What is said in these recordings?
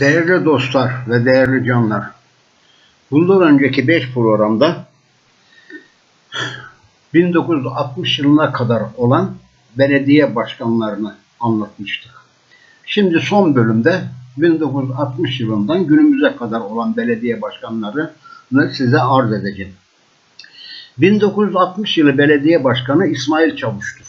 Değerli dostlar ve değerli canlar, bundan önceki 5 programda 1960 yılına kadar olan belediye başkanlarını anlatmıştık. Şimdi son bölümde 1960 yılından günümüze kadar olan belediye başkanlarını size arz edeceğim. 1960 yılı belediye başkanı İsmail Çavuş'tur.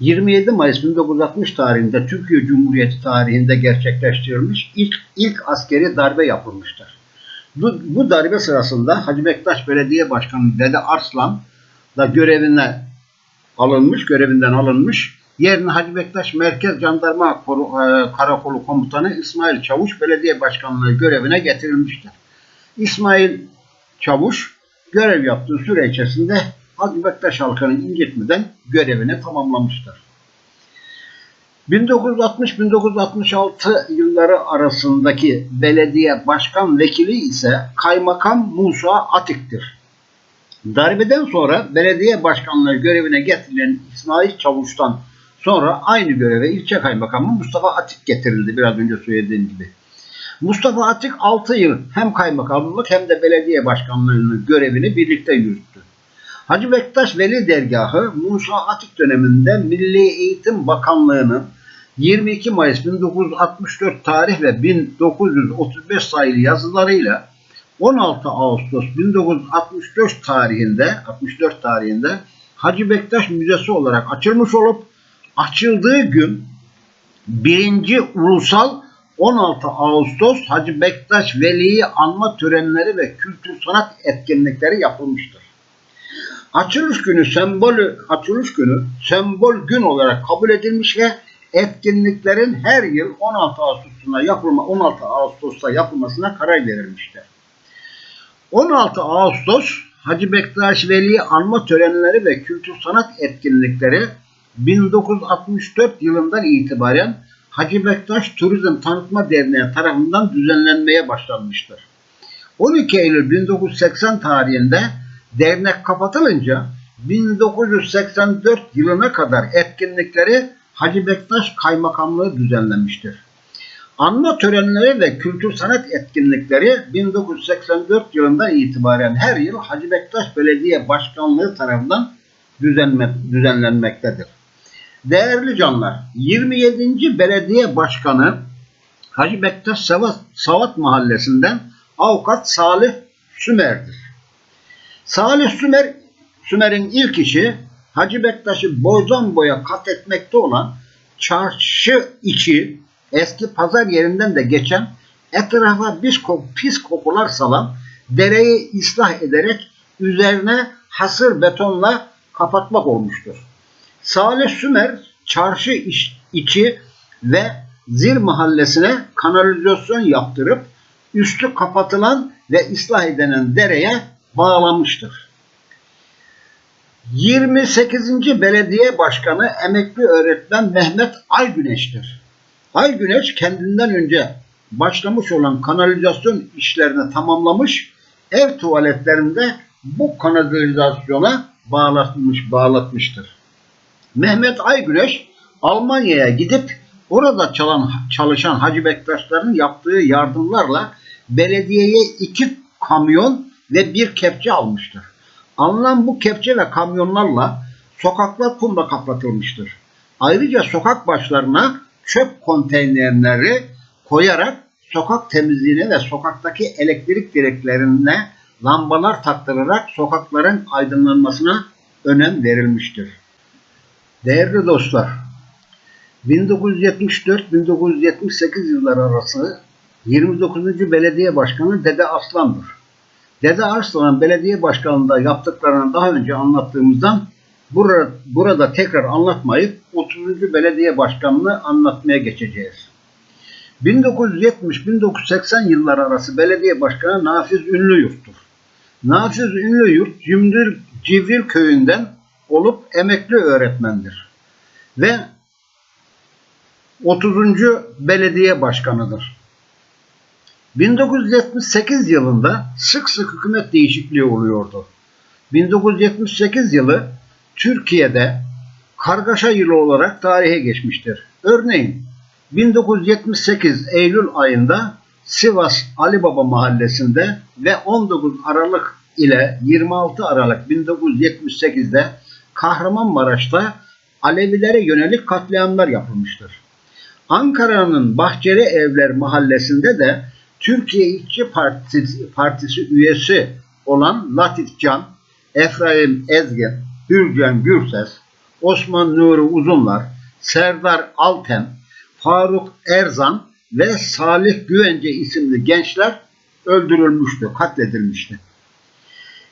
27 Mayıs 1960 tarihinde Türkiye Cumhuriyeti tarihinde gerçekleştirilmiş ilk ilk askeri darbe yapılmıştır. Bu, bu darbe sırasında Hacı Bektaş Belediye Başkanı Dede Arslan da görevine alınmış, görevinden alınmış. Yerine Hacı Bektaş Merkez Jandarma e, Karakolu Komutanı İsmail Çavuş Belediye Başkanlığı görevine getirilmiştir. İsmail Çavuş görev yaptığı süre içerisinde Hacı Bektaş halkını incitmeden görevini tamamlamıştır. 1960-1966 yılları arasındaki belediye başkan vekili ise Kaymakam Musa Atik'tir. Darbeden sonra belediye başkanlığı görevine getirilen İsmail Çavuş'tan sonra aynı göreve ilçe kaymakamı Mustafa Atik getirildi biraz önce söylediğim gibi. Mustafa Atik 6 yıl hem kaymakamlık hem de belediye başkanlığının görevini birlikte yürüttü. Hacı Bektaş Veli Dergahı Musa Atik döneminde Milli Eğitim Bakanlığı'nın 22 Mayıs 1964 tarih ve 1935 sayılı yazılarıyla 16 Ağustos 1964 tarihinde 64 tarihinde Hacı Bektaş Müzesi olarak açılmış olup açıldığı gün birinci ulusal 16 Ağustos Hacı Bektaş Veli'yi anma törenleri ve kültür sanat etkinlikleri yapılmıştır. Açılış günü sembolü açılış günü sembol gün olarak kabul edilmiş ve etkinliklerin her yıl 16 Ağustos'una yapılma 16 Ağustos'ta yapılmasına karar verilmiştir. 16 Ağustos Hacı Bektaş Veli anma törenleri ve kültür sanat etkinlikleri 1964 yılından itibaren Hacı Bektaş Turizm Tanıtma Derneği tarafından düzenlenmeye başlanmıştır. 12 Eylül 1980 tarihinde dernek kapatılınca 1984 yılına kadar etkinlikleri Hacı Bektaş Kaymakamlığı düzenlemiştir. Anma törenleri ve kültür sanat etkinlikleri 1984 yılından itibaren her yıl Hacı Bektaş Belediye Başkanlığı tarafından düzenme, düzenlenmektedir. Değerli canlar, 27. Belediye Başkanı Hacı Bektaş Savat, Savat Mahallesi'nden avukat Salih Sümer'dir. Salih Sümer, Sümer'in ilk işi Hacı Bektaş'ı boydan boya kat etmekte olan çarşı içi eski pazar yerinden de geçen etrafa pis, pis kokular salan dereyi ıslah ederek üzerine hasır betonla kapatmak olmuştur. Salih Sümer çarşı iç, içi ve Zil mahallesine kanalizasyon yaptırıp üstü kapatılan ve ıslah edilen dereye bağlamıştır. 28. Belediye Başkanı emekli öğretmen Mehmet Aygüneş'tir. Aygüneş kendinden önce başlamış olan kanalizasyon işlerini tamamlamış, ev tuvaletlerinde bu kanalizasyona bağlatmış, bağlatmıştır. Mehmet Aygüneş Almanya'ya gidip orada çalan, çalışan Hacı Bektaşların yaptığı yardımlarla belediyeye iki kamyon ve bir kepçe almıştır. Alınan bu kepçe ve kamyonlarla sokaklar kumla kapatılmıştır. Ayrıca sokak başlarına çöp konteynerleri koyarak sokak temizliğine ve sokaktaki elektrik direklerine lambalar taktırarak sokakların aydınlanmasına önem verilmiştir. Değerli dostlar, 1974-1978 yılları arası 29. Belediye Başkanı Dede Aslan'dır. Dede Arslan'ın belediye başkanlığında yaptıklarını daha önce anlattığımızdan burada, burada tekrar anlatmayıp 30. belediye başkanlığı anlatmaya geçeceğiz. 1970-1980 yılları arası belediye başkanı Nafiz Ünlüyurt'tur. Nafiz Ünlüyurt Cimdir Civil köyünden olup emekli öğretmendir. Ve 30. belediye başkanıdır. 1978 yılında sık sık hükümet değişikliği oluyordu. 1978 yılı Türkiye'de kargaşa yılı olarak tarihe geçmiştir. Örneğin 1978 Eylül ayında Sivas Ali Baba mahallesinde ve 19 Aralık ile 26 Aralık 1978'de Kahramanmaraş'ta Alevilere yönelik katliamlar yapılmıştır. Ankara'nın Bahçeli Evler mahallesinde de Türkiye İşçi Partisi, Partisi üyesi olan Latif Can, Efraim Ezgin, Hürcan Gürses, Osman Nuri Uzunlar, Serdar Alten, Faruk Erzan ve Salih Güvence isimli gençler öldürülmüştü, katledilmişti.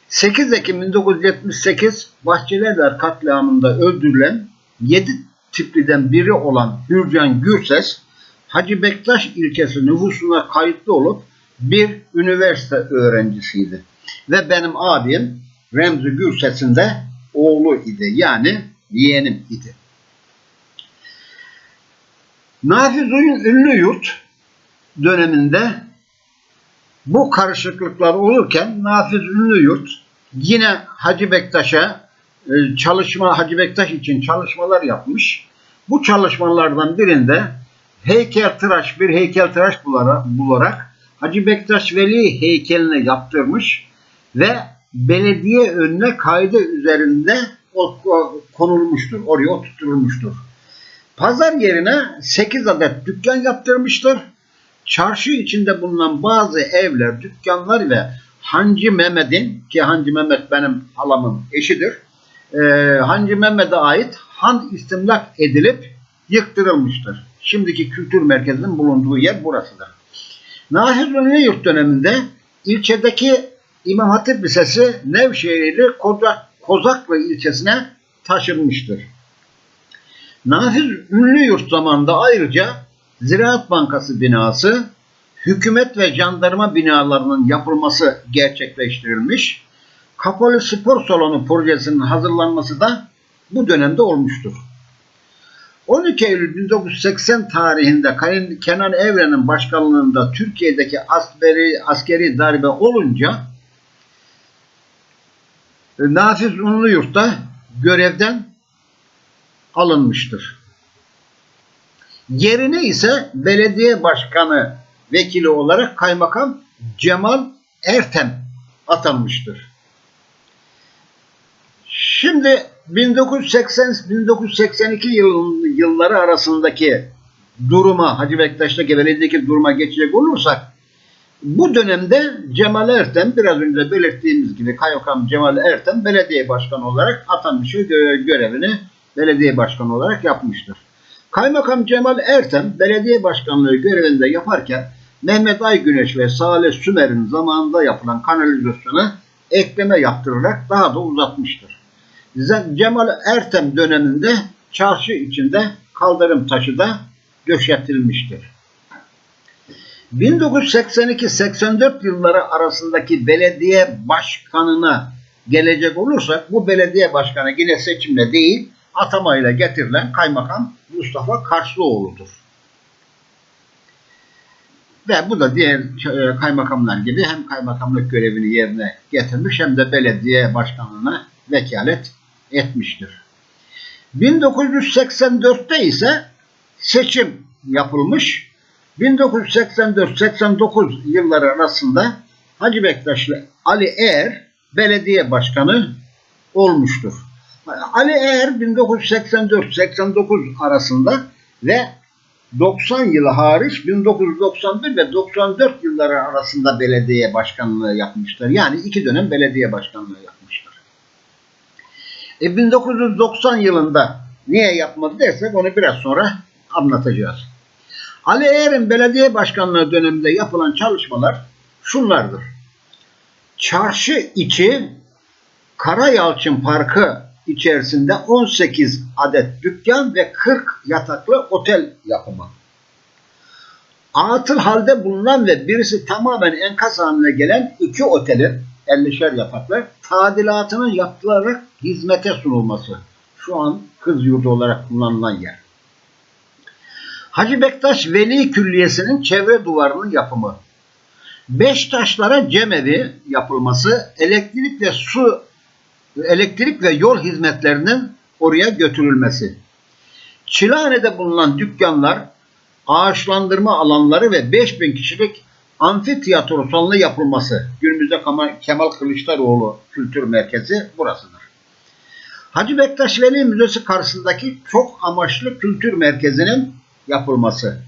8 Ekim 1978 Bahçelievler katliamında öldürülen 7 tipliden biri olan Hürcan Gürses, Hacı Bektaş ilçesi nüfusuna kayıtlı olup bir üniversite öğrencisiydi. Ve benim abim Remzi Gürses'in de oğlu idi. Yani yeğenim idi. Nafiz Uyun Ünlü Yurt döneminde bu karışıklıklar olurken Nafiz Ünlü Yurt yine Hacı Bektaş'a e, çalışma Hacı Bektaş için çalışmalar yapmış. Bu çalışmalardan birinde heykeltıraş bir heykeltıraş bularak, Hacı Bektaş Veli heykelini yaptırmış ve belediye önüne kaydı üzerinde konulmuştur. Oraya oturtulmuştur. Pazar yerine 8 adet dükkan yaptırmıştır. Çarşı içinde bulunan bazı evler, dükkanlar ve Hancı Mehmet'in ki Hancı Mehmet benim halamın eşidir. E, Hancı Mehmet'e ait han istimlak edilip yıktırılmıştır. Şimdiki kültür merkezinin bulunduğu yer burasıdır. Ünlü Yurt döneminde ilçedeki İmam Hatip Lisesi Nevşehirli Kozak, Kozaklı ilçesine taşınmıştır. Ünlü Yurt zamanında ayrıca Ziraat Bankası binası, hükümet ve jandarma binalarının yapılması gerçekleştirilmiş. Kapalı Spor Salonu projesinin hazırlanması da bu dönemde olmuştur. 12 Eylül 1980 tarihinde Kenan Evren'in başkanlığında Türkiye'deki askeri, askeri darbe olunca Nafiz Unluyurt'ta görevden alınmıştır. Yerine ise belediye başkanı vekili olarak kaymakam Cemal Ertem atanmıştır. Şimdi 1980-1982 yılları arasındaki duruma, Hacı Bektaş'taki belediyedeki duruma geçecek olursak bu dönemde Cemal Ertem biraz önce belirttiğimiz gibi Kaymakam Cemal Ertem belediye başkanı olarak atanmış ve görevini belediye başkanı olarak yapmıştır. Kaymakam Cemal Ertem belediye başkanlığı görevinde yaparken Mehmet Aygüneş ve Salih Sümer'in zamanında yapılan kanalizasyona ekleme yaptırarak daha da uzatmıştır. Cemal Ertem döneminde çarşı içinde kaldırım taşı da döşetilmiştir. 1982-84 yılları arasındaki belediye başkanına gelecek olursak bu belediye başkanı yine seçimle değil atamayla getirilen kaymakam Mustafa Karşlıoğlu'dur. Ve bu da diğer e, kaymakamlar gibi hem kaymakamlık görevini yerine getirmiş hem de belediye başkanlığına vekalet etmiştir. 1984'te ise seçim yapılmış. 1984-89 yılları arasında Hacı Bektaşlı Ali Eğer belediye başkanı olmuştur. Ali Eğer 1984-89 arasında ve 90 yılı hariç 1991 ve 94 yılları arasında belediye başkanlığı yapmıştır. Yani iki dönem belediye başkanlığı yapmıştır. E 1990 yılında niye yapmadı dersek onu biraz sonra anlatacağız. Ali Eğer'in belediye başkanlığı döneminde yapılan çalışmalar şunlardır. Çarşı içi Karayalçın Parkı içerisinde 18 adet dükkan ve 40 yataklı otel yapımı. Atıl halde bulunan ve birisi tamamen enkaz haline gelen iki otelin 50'şer yataklı tadilatının yapılarak hizmete sunulması. Şu an kız yurdu olarak kullanılan yer. Hacı Bektaş Veli Külliyesi'nin çevre duvarının yapımı. Beş taşlara cemevi yapılması, elektrik ve su, elektrik ve yol hizmetlerinin oraya götürülmesi. Çilehane'de bulunan dükkanlar ağaçlandırma alanları ve 5000 kişilik amfiteyatro salonu yapılması. Günümüzde Kemal Kılıçdaroğlu Kültür Merkezi burasıdır. Hacı Bektaş Veli Müzesi karşısındaki çok amaçlı kültür merkezinin yapılması.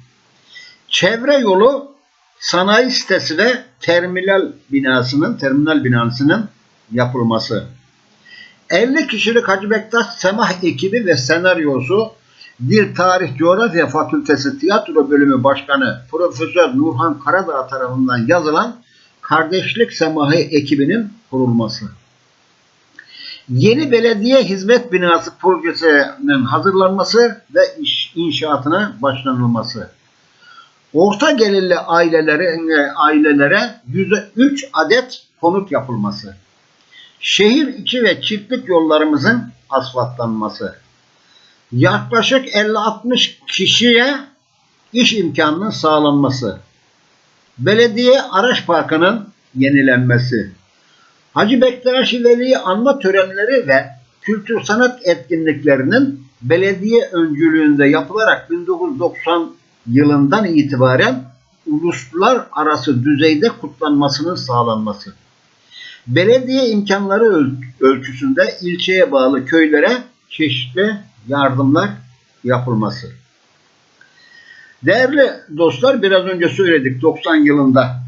Çevre yolu sanayi sitesi ve terminal binasının terminal binasının yapılması. 50 kişilik Hacı Bektaş Semah ekibi ve senaryosu Dil Tarih Coğrafya Fakültesi Tiyatro Bölümü Başkanı Profesör Nurhan Karadağ tarafından yazılan Kardeşlik Semahı ekibinin kurulması. Yeni belediye hizmet binası projesinin hazırlanması ve iş, inşaatına başlanılması. Orta gelirli ailelere, ailelere 103 adet konut yapılması. Şehir içi ve çiftlik yollarımızın asfaltlanması. Yaklaşık 50-60 kişiye iş imkanının sağlanması. Belediye araç parkının yenilenmesi. Hacı Bektaş Veli'yi anma törenleri ve kültür sanat etkinliklerinin belediye öncülüğünde yapılarak 1990 yılından itibaren uluslararası düzeyde kutlanmasının sağlanması. Belediye imkanları öl- ölçüsünde ilçeye bağlı köylere çeşitli yardımlar yapılması. Değerli dostlar biraz önce söyledik 90 yılında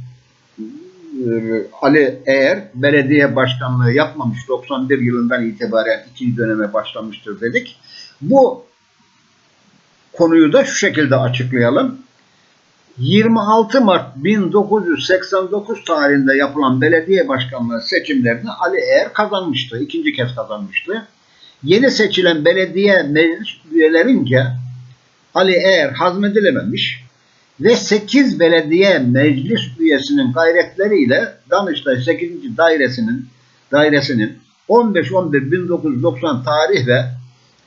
Ali Eğer belediye başkanlığı yapmamış 91 yılından itibaren ikinci döneme başlamıştır dedik. Bu konuyu da şu şekilde açıklayalım. 26 Mart 1989 tarihinde yapılan belediye başkanlığı seçimlerini Ali Eğer kazanmıştı. ikinci kez kazanmıştı. Yeni seçilen belediye meclis üyelerince Ali Eğer hazmedilememiş ve 8 belediye meclis üyesinin gayretleriyle Danıştay 8. dairesinin dairesinin 15-11-1990 tarih ve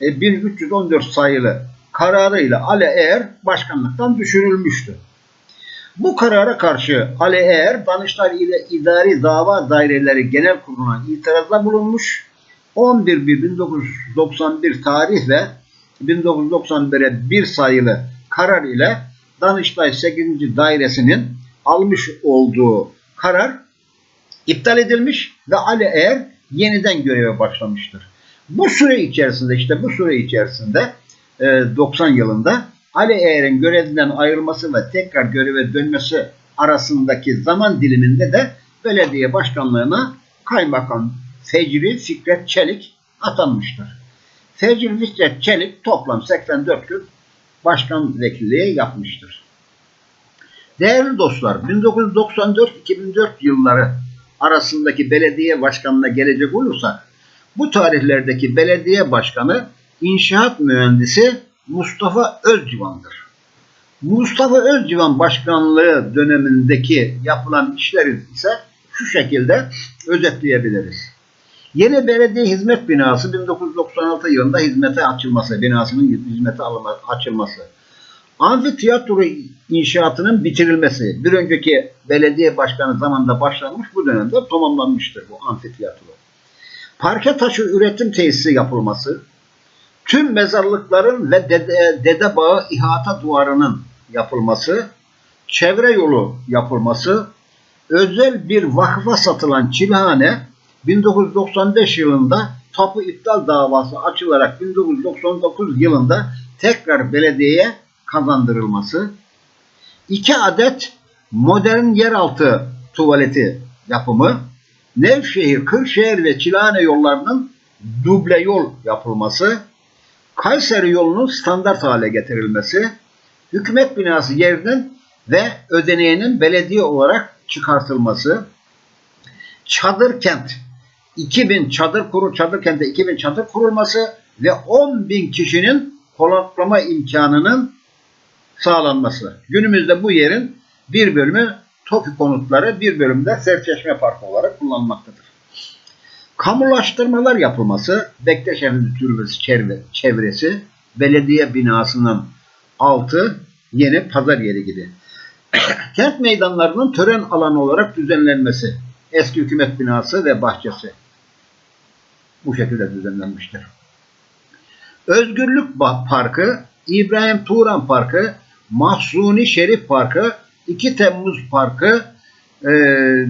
e, 1314 sayılı kararıyla Ali Eğer başkanlıktan düşürülmüştü. Bu karara karşı Ali Eğer Danıştay ile İdari Dava Daireleri Genel Kurulu'na itirazda bulunmuş. 11.1.1991 tarih ve 1991'e 1 sayılı karar ile Danıştay 8. Dairesinin almış olduğu karar iptal edilmiş ve Ali Eğer yeniden göreve başlamıştır. Bu süre içerisinde işte bu süre içerisinde e, 90 yılında Ali Eğer'in görevinden ayrılması ve tekrar göreve dönmesi arasındaki zaman diliminde de belediye başkanlığına kaymakam Fecri Fikret Çelik atanmıştır. Fecri Fikret Çelik toplam 84 gün başkan vekilliği yapmıştır. Değerli dostlar, 1994-2004 yılları arasındaki belediye başkanına gelecek olursak, bu tarihlerdeki belediye başkanı inşaat mühendisi Mustafa Özcivan'dır. Mustafa Özcivan başkanlığı dönemindeki yapılan işleri ise şu şekilde özetleyebiliriz. Yeni belediye hizmet binası 1996 yılında hizmete açılması, binasının hizmete açılması. Amfiteyatro inşaatının bitirilmesi, bir önceki belediye başkanı zamanında başlanmış, bu dönemde tamamlanmıştır bu amfiteyatro. Parke taşı üretim tesisi yapılması, tüm mezarlıkların ve dede, dede bağı ihata duvarının yapılması, çevre yolu yapılması, özel bir vakfa satılan çilhane 1995 yılında tapu iptal davası açılarak 1999 yılında tekrar belediyeye kazandırılması, iki adet modern yeraltı tuvaleti yapımı, Nevşehir, Kırşehir ve Çilhane yollarının duble yol yapılması, Kayseri yolunun standart hale getirilmesi, hükümet binası yerinin ve ödeneğinin belediye olarak çıkartılması, çadır kent 2000 çadır kuru çadır kente 2000 çadır kurulması ve 10 bin kişinin konaklama imkanının sağlanması. Günümüzde bu yerin bir bölümü TOKİ konutları, bir bölümü de Serçeşme Parkı olarak kullanılmaktadır. Kamulaştırmalar yapılması, Bektaş Efendi Türbesi çevre- çevresi, belediye binasının altı yeni pazar yeri gibi. Kent meydanlarının tören alanı olarak düzenlenmesi, eski hükümet binası ve bahçesi bu şekilde düzenlenmiştir. Özgürlük Parkı, İbrahim Turan Parkı, Mahsuni Şerif Parkı, 2 Temmuz Parkı, e,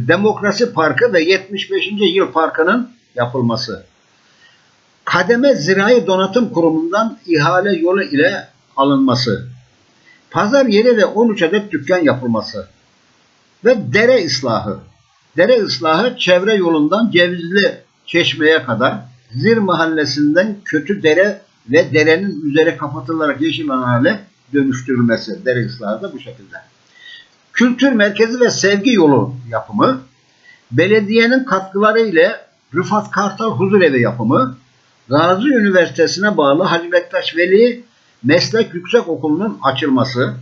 Demokrasi Parkı ve 75. Yıl Parkı'nın yapılması. Kademe Zirai Donatım Kurumu'ndan ihale yolu ile alınması. Pazar yeri ve 13 adet dükkan yapılması. Ve dere ıslahı. Dere ıslahı çevre yolundan Cevizli Çeşme'ye kadar Zir Mahallesi'nden Kötü Dere ve derenin üzeri kapatılarak yeşil hale dönüştürülmesi. Dere ıslahı da bu şekilde. Kültür merkezi ve sevgi yolu yapımı, belediyenin katkıları ile Rıfat Kartal Huzurevi yapımı, Gazi Üniversitesi'ne bağlı Hacı Bektaş Veli Meslek Yüksek Okulu'nun açılması,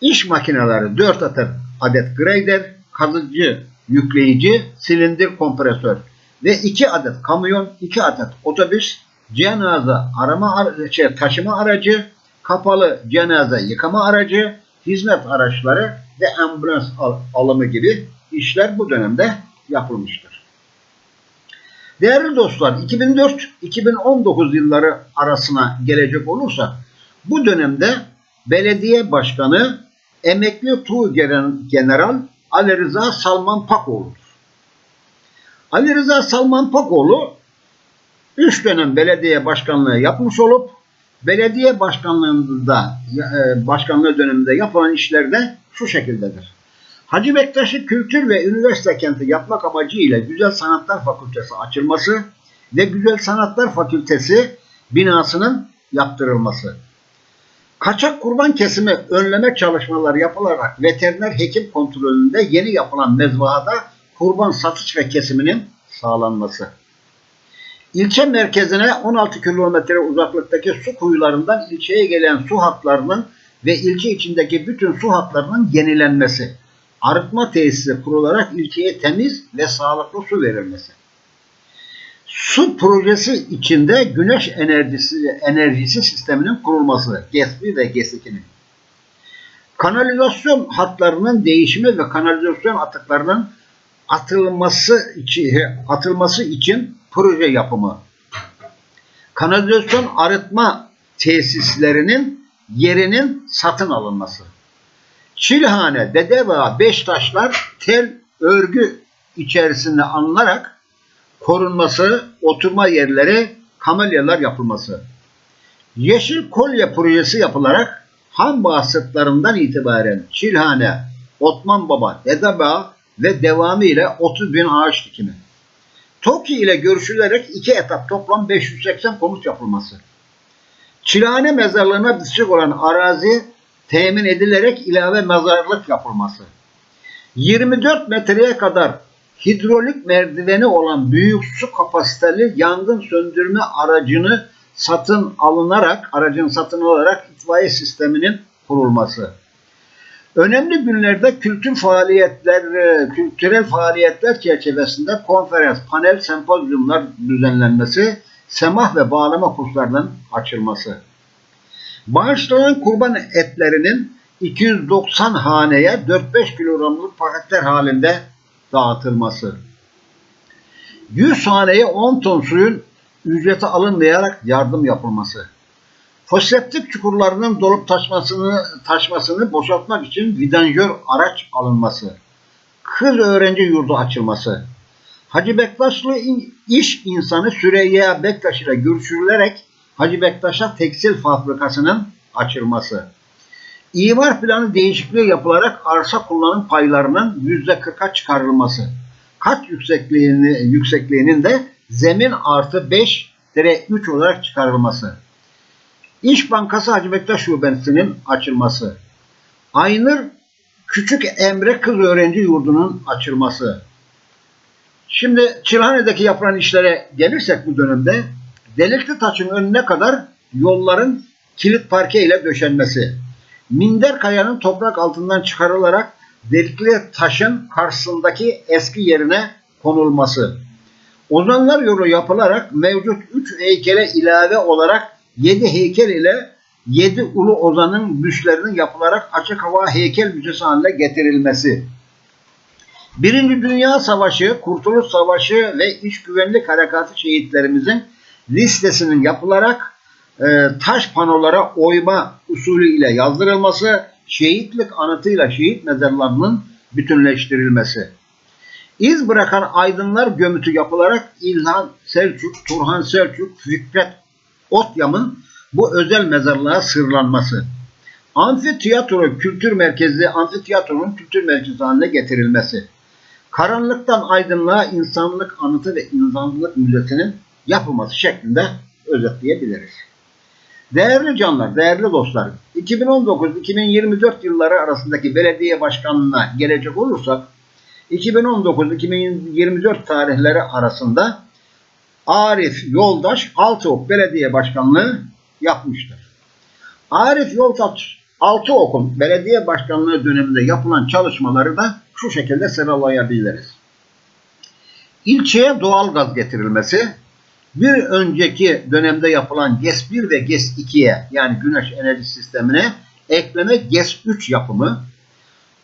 iş makineleri 4 adet, adet grader, kazıcı, yükleyici, silindir kompresör ve 2 adet kamyon, 2 adet otobüs, cenaze arama şey, taşıma aracı, kapalı cenaze yıkama aracı, hizmet araçları ve ambulans al alımı gibi işler bu dönemde yapılmıştır. Değerli dostlar 2004-2019 yılları arasına gelecek olursa bu dönemde belediye başkanı emekli Tuğ General Ali Rıza Salman Pakoğlu'dur. Ali Rıza Salman Pakoğlu 3 dönem belediye başkanlığı yapmış olup belediye başkanlığında e, başkanlığı döneminde yapılan işlerde şu şekildedir. Hacı Bektaş'ı kültür ve üniversite kenti yapmak amacıyla Güzel Sanatlar Fakültesi açılması ve Güzel Sanatlar Fakültesi binasının yaptırılması. Kaçak kurban kesimi önleme çalışmaları yapılarak veteriner hekim kontrolünde yeni yapılan mezbahada kurban satış ve kesiminin sağlanması. İlçe merkezine 16 kilometre uzaklıktaki su kuyularından ilçeye gelen su hatlarının ve ilçe içindeki bütün su hatlarının yenilenmesi arıtma tesisi kurularak ilçeye temiz ve sağlıklı su verilmesi. Su projesi içinde güneş enerjisi, enerjisi sisteminin kurulması, GESBİ ve GES2'nin. Kanalizasyon hatlarının değişimi ve kanalizasyon atıklarının atılması için, atılması için proje yapımı. Kanalizasyon arıtma tesislerinin yerinin satın alınması. Çilhane, Dedeva, Beştaşlar tel örgü içerisinde alınarak korunması, oturma yerleri, kamelyalar yapılması. Yeşil kolye projesi yapılarak Han bahsıtlarından itibaren Çilhane, Otman Baba, Dedeba ve devamı ile 30 bin ağaç dikimi. TOKİ ile görüşülerek iki etap toplam 580 konut yapılması. Çilhane mezarlığına bitişik olan arazi temin edilerek ilave mezarlık yapılması. 24 metreye kadar hidrolik merdiveni olan büyük su kapasiteli yangın söndürme aracını satın alınarak, aracın satın alarak itfaiye sisteminin kurulması. Önemli günlerde kültür faaliyetler, kültürel faaliyetler çerçevesinde konferans, panel, sempozyumlar düzenlenmesi, semah ve bağlama kurslarının açılması. Bağışlanan kurban etlerinin 290 haneye 4-5 kilogramlık paketler halinde dağıtılması. 100 haneye 10 ton suyun ücreti alınmayarak yardım yapılması. Foseptik çukurlarının dolup taşmasını, taşmasını boşaltmak için vidanjör araç alınması. Kız öğrenci yurdu açılması. Hacı Bektaşlı iş insanı Süreyya Bektaş ile görüşülerek Hacı Bektaş'a tekstil fabrikasının açılması. İmar planı değişikliği yapılarak arsa kullanım paylarının %40'a çıkarılması. Kat yüksekliğini, yüksekliğinin de zemin artı 5 dere 3 olarak çıkarılması. İş Bankası Hacı Bektaş Şubesi'nin açılması. Aynır Küçük Emre Kız Öğrenci Yurdu'nun açılması. Şimdi Çilhane'deki yapılan işlere gelirsek bu dönemde Delikli taşın önüne kadar yolların kilit parke ile döşenmesi. Minder kayanın toprak altından çıkarılarak delikli taşın karşısındaki eski yerine konulması. Ozanlar yolu yapılarak mevcut 3 heykele ilave olarak 7 heykel ile 7 ulu ozanın büstlerinin yapılarak açık hava heykel müzesi haline getirilmesi. Birinci Dünya Savaşı, Kurtuluş Savaşı ve İç Güvenlik Harekatı şehitlerimizin listesinin yapılarak e, taş panolara oyma usulü ile yazdırılması, şehitlik anıtıyla şehit mezarlarının bütünleştirilmesi. İz bırakan aydınlar gömütü yapılarak İlhan Selçuk, Turhan Selçuk, Fikret Otyam'ın bu özel mezarlığa sırlanması. Amfiteyatro kültür merkezi, amfiteyatronun kültür merkezi haline getirilmesi. Karanlıktan aydınlığa insanlık anıtı ve insanlık müzesinin yapılması şeklinde özetleyebiliriz. Değerli canlar, değerli dostlar, 2019-2024 yılları arasındaki belediye başkanlığına gelecek olursak, 2019-2024 tarihleri arasında Arif Yoldaş Altıok Belediye Başkanlığı yapmıştır. Arif Yoldaş Altıok'un belediye başkanlığı döneminde yapılan çalışmaları da şu şekilde sıralayabiliriz. İlçeye doğal gaz getirilmesi, bir önceki dönemde yapılan GES 1 ve GES 2'ye yani güneş enerji sistemine ekleme GES 3 yapımı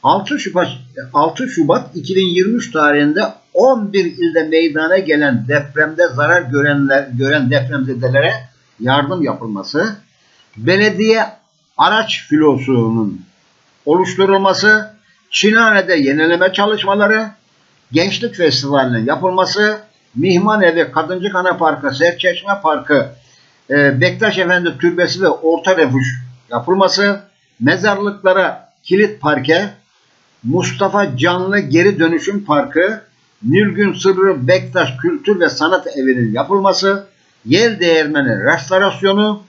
6 Şubat, 6 Şubat 2023 tarihinde 11 ilde meydana gelen depremde zarar görenler, gören depremzedelere yardım yapılması, belediye araç filosunun oluşturulması, Çinane'de yenileme çalışmaları, gençlik festivalinin yapılması, Mihman Evi, Kadıncı Kana Parkı, Serçeşme Parkı, e, Bektaş Efendi Türbesi ve Orta Refuj yapılması, mezarlıklara kilit parke, Mustafa Canlı Geri Dönüşüm Parkı, Nilgün Sırrı Bektaş Kültür ve Sanat Evi'nin yapılması, yer değirmeni restorasyonu,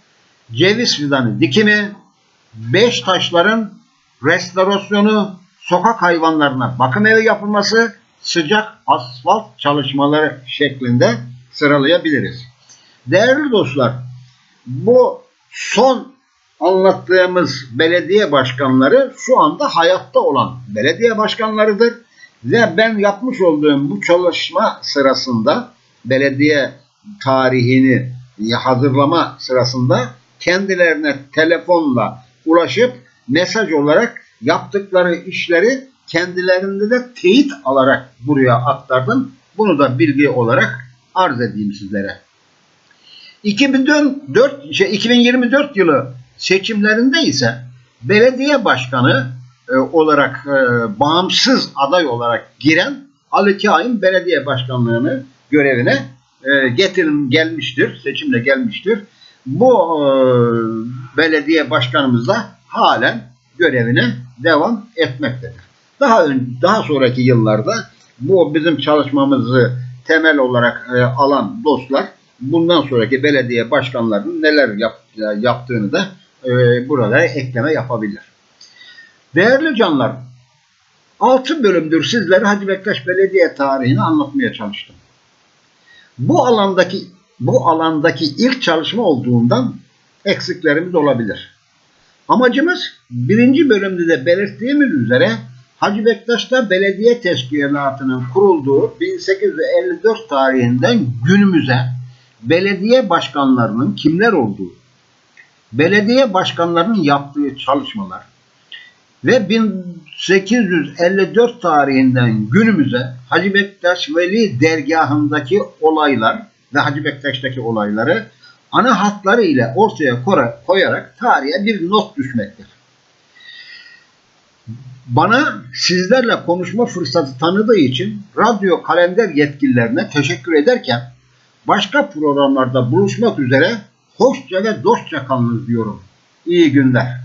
ceviz fidanı dikimi, beş taşların restorasyonu, sokak hayvanlarına bakım evi yapılması, sıcak asfalt çalışmaları şeklinde sıralayabiliriz. Değerli dostlar, bu son anlattığımız belediye başkanları şu anda hayatta olan belediye başkanlarıdır. Ve ben yapmış olduğum bu çalışma sırasında belediye tarihini hazırlama sırasında kendilerine telefonla ulaşıp mesaj olarak yaptıkları işleri kendilerinde de teyit alarak buraya aktardım. Bunu da bilgi olarak arz edeyim sizlere. 2004, şey, 2024 yılı seçimlerinde ise belediye başkanı e, olarak e, bağımsız aday olarak giren Ali Kain belediye başkanlığını görevine e, getirin gelmiştir, seçimle gelmiştir. Bu e, belediye başkanımız da halen görevine devam etmektedir. Daha daha sonraki yıllarda bu bizim çalışmamızı temel olarak e, alan dostlar bundan sonraki belediye başkanlarının neler yap, yaptığını da e, buralara ekleme yapabilir. Değerli canlar, 6 bölümdür sizlere Hacı Bektaş Belediye tarihini anlatmaya çalıştım. Bu alandaki bu alandaki ilk çalışma olduğundan eksiklerimiz olabilir. Amacımız birinci bölümde de belirttiğimiz üzere Hacı Bektaş'ta belediye teşkilatının kurulduğu 1854 tarihinden günümüze belediye başkanlarının kimler olduğu, belediye başkanlarının yaptığı çalışmalar ve 1854 tarihinden günümüze Hacı Bektaş Veli dergahındaki olaylar ve Hacı Bektaş'taki olayları ana hatları ile ortaya koyarak tarihe bir not düşmektir. Bana sizlerle konuşma fırsatı tanıdığı için radyo kalender yetkililerine teşekkür ederken başka programlarda buluşmak üzere hoşça ve dostça kalınız diyorum. İyi günler.